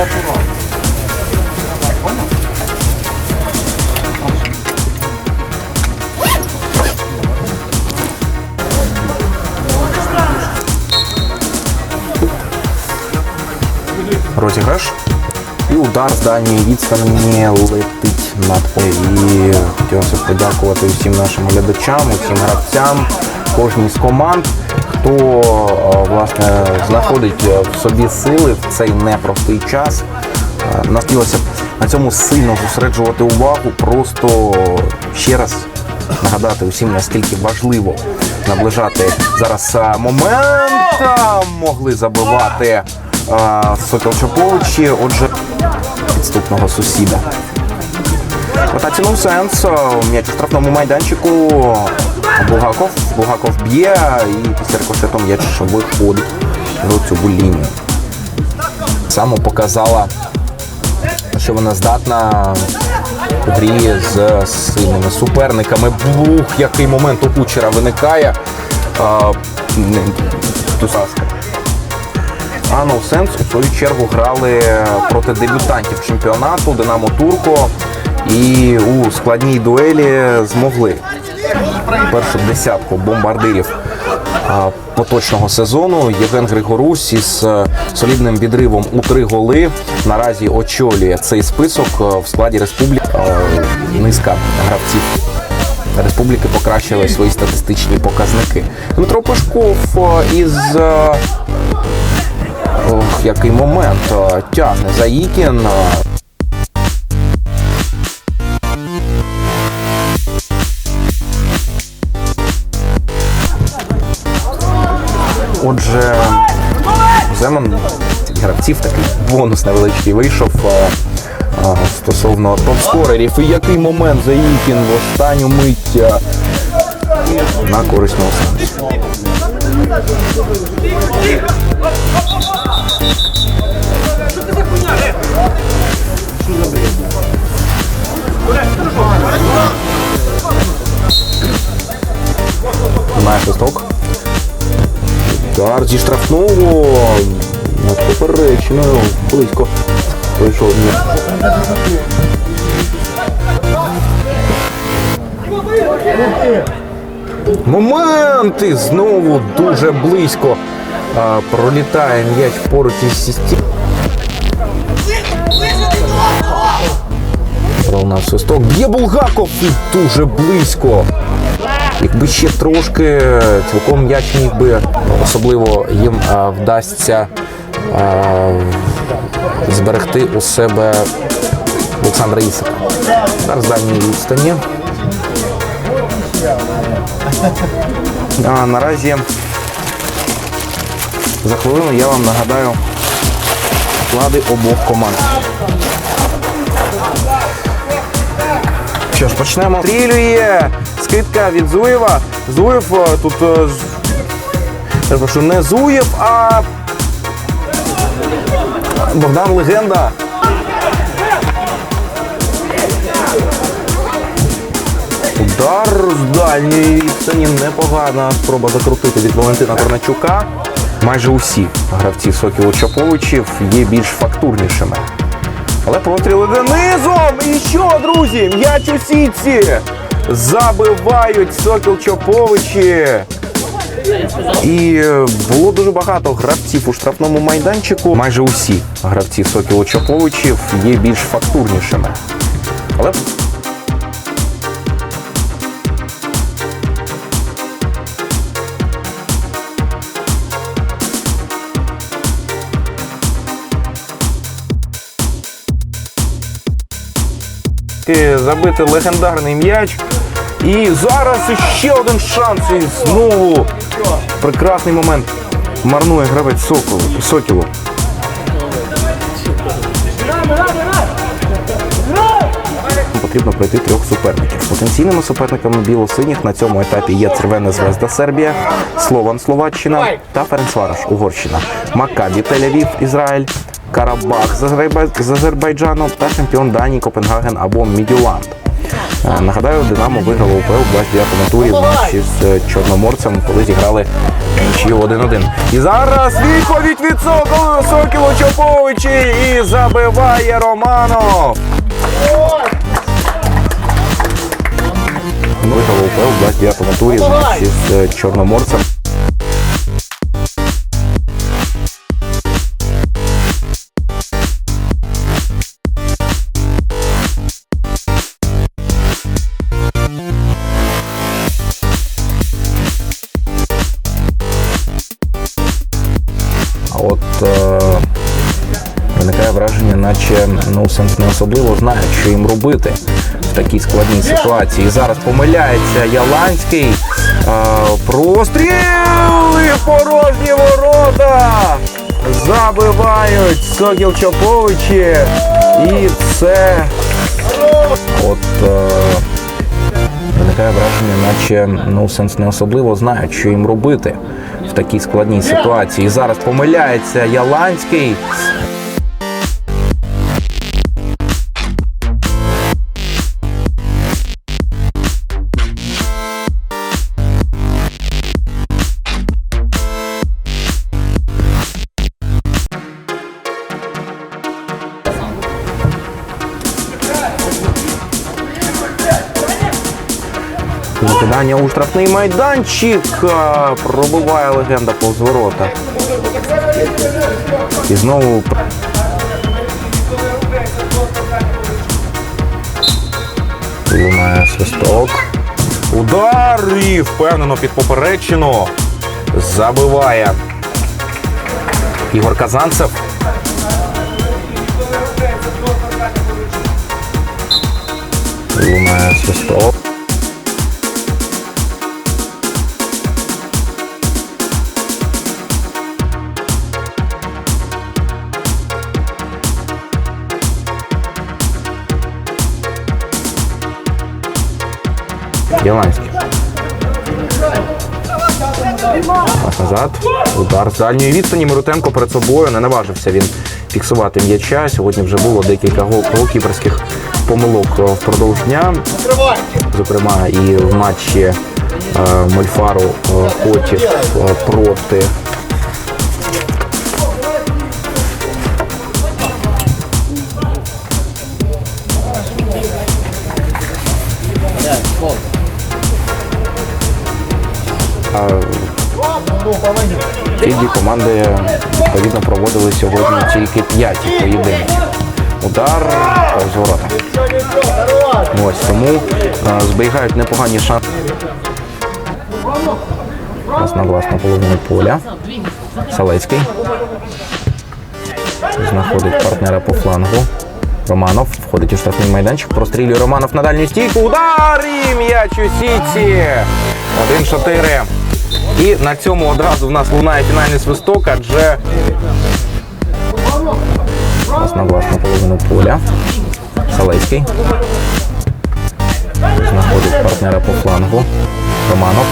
Розіграш. І удар з дальньої відстані летить над. І хотілося б подякувати всім нашим глядачам, усім гравцям, кожній з команд хто е, власне знаходить е, в собі сили в цей непростий час. Е, б на цьому сильно зосереджувати увагу, просто ще раз нагадати усім, наскільки важливо наближати зараз момент. Могли забивати Сокіл отже, підступного сусіда. Ротація no сенс. М'яч у штрафному майданчику. Булгаков. Булгаков б'є і після рикошету м'яч виходить за цю лінію. Само показала, що вона здатна у грі з сильними суперниками. Бух, який момент у кучера виникає. А, не, Тусаска. А No у свою чергу грали проти дебютантів чемпіонату Динамо Турко і у складній дуелі змогли першу десятку бомбардирів поточного сезону. Євген Григорусь із е, солідним відривом у три голи наразі очолює цей список е, в складі республіки. Е, Низка гравців республіки покращили свої статистичні показники. Дмитро Пашков із Ох, який момент тягне Заїкін. Отже, Земан гравців такий бонус невеличкий вийшов е, е, стосовно топ-скорерів. І який момент Заїкін в останню мить е, на користь Ноусенсу. Поперечною. Близько. Пройшов. Моменти знову дуже близько. А, пролітає м'яч поруч із сісті. Пролунав свисток. Б'є Булгаков і дуже близько. Якби ще трошки, цілком м'яч міг би, особливо їм а, вдасться зберегти у себе Олександра Ісика. Зараз дальній відстані. А наразі за хвилину я вам нагадаю склади обох команд. Що ж, почнемо. Стрілює! Скидка від Зуєва. Зуєв е, тут. е, Перепрошую, не Зуєв, а Богдан Легенда. Удар з дальньої відстані непогана спроба закрутити від Валентина Корначука. Майже усі гравці Сокілу Чаповичів є більш фактурнішими. Але простріли низом! І що, друзі? М'яч у сітці! Забивають Сокіл Чоповичі. І е, було дуже багато гравців у штрафному майданчику. Майже усі гравці Сокілу Чоповичів є більш фактурнішими. Але забити легендарний м'яч. І зараз ще один шанс. І знову прекрасний момент. Марнує гравець Соколу, Сокілу. Потрібно пройти трьох суперників. Потенційними суперниками біло-синіх на цьому етапі є Цервена Звезда Сербія, Слован Словаччина та Ференцвараш Угорщина, Маккабі Тель-Авів, Ізраїль, Карабах з Азербайджану та чемпіон Данії Копенгаген або Мідюланд. Нагадаю, Динамо виграло УПЛ у 29-му турі в матчі з е, Чорноморцем, коли зіграли нічию 1-1. І зараз відповідь від Соколу Сокілу Чоповичі і забиває Романов. Виграло УПЛ у 29-му турі в матчі з е, Чорноморцем. Наче ну, не особливо знає, що їм робити в такій складній ситуації. Зараз помиляється Яланський. Простріл і порожні ворота! Забивають Сокіл Чоповичі. І це от. Е, Виникає враження, наче ну сенс не особливо знають, що їм робити в такій складній ситуації. Зараз помиляється Яланський. Закидання у штрафний майданчик. а, Пробиває легенда повз ворота. І знову. Лунає свисток. Удар і впевнено під поперечину. Забиває. Ігор Казанцев. Лунає свисток. Яланський. Пас назад. Удар з дальньої відстані. Мирутенко перед собою не наважився він фіксувати м'яча. Сьогодні вже було декілька гол- голкіперських помилок е, впродовж дня. Зокрема, і в матчі е, Мольфару е, Котів е, проти. Ці команди відповідно проводили сьогодні тільки п'яті поєдинки. Удар повз ворота. Ось тому е, зберігають непогані шанси. Раз на власну половину поля. Салецький. Знаходить партнера по флангу. Романов входить у штрафний майданчик. Прострілює Романов на дальню стійку. Удар і м'яч у сіті. 1-4. І на цьому одразу в нас лунає фінальний свисток, адже на власну половину поля. Салецький. Знаходить партнера по флангу. Романов.